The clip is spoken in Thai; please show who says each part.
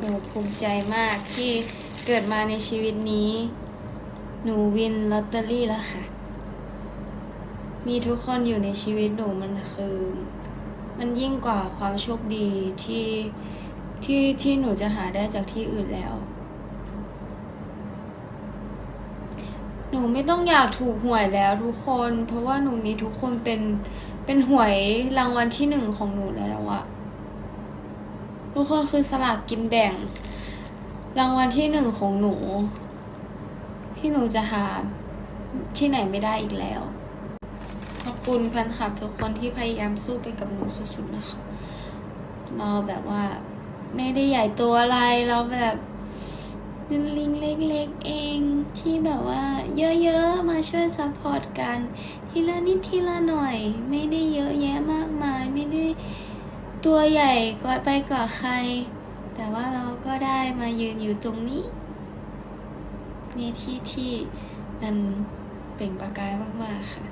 Speaker 1: หนูภูมิใจมากที่เกิดมาในชีวิตนี้ หนูวินลอตเตอรี่แล้วค่ะ มีทุกคนอยู่ในชีวิตหนูมันคือ มันยิ่งกว่าความโชคดีที่ที่ที่หนูจะหาได้จากที่อื่นแล้ว หนูไม่ต้องอยากถูกหวยแล้วทุกคน เพราะว่าหนูมีทุกคนเป็นเป็นหวยรางวัลที่หนึ่งของหนูแล้วอะ ทุกคนคือสลากกินแบ่ง รางวัลที่หนึ่งของหนู ที่หนูจะหาที่ไหนไม่ได้อีกแล้ว ขอบคุณแฟนคลับทุกคนที่พยายามสู้ไปกับหนูสุดๆนะคะ เราแบบว่าไม่ได้ใหญ่ตัวอะไรเราแบบลิงเล็กๆเองที่แบบว่าเยอะๆ มาช่วยซัพพอร์ตกัน ทีละนิดทีละหน่อย ไม่ได้เยอะแยะมากมาย ไม่ได้ ตัวใหญ่กว่าไปกว่าใคร แต่ว่าเราก็ได้มายืนอยู่ตรงนี้ ในที่ที่มันเปล่งประกายมากๆค่ะ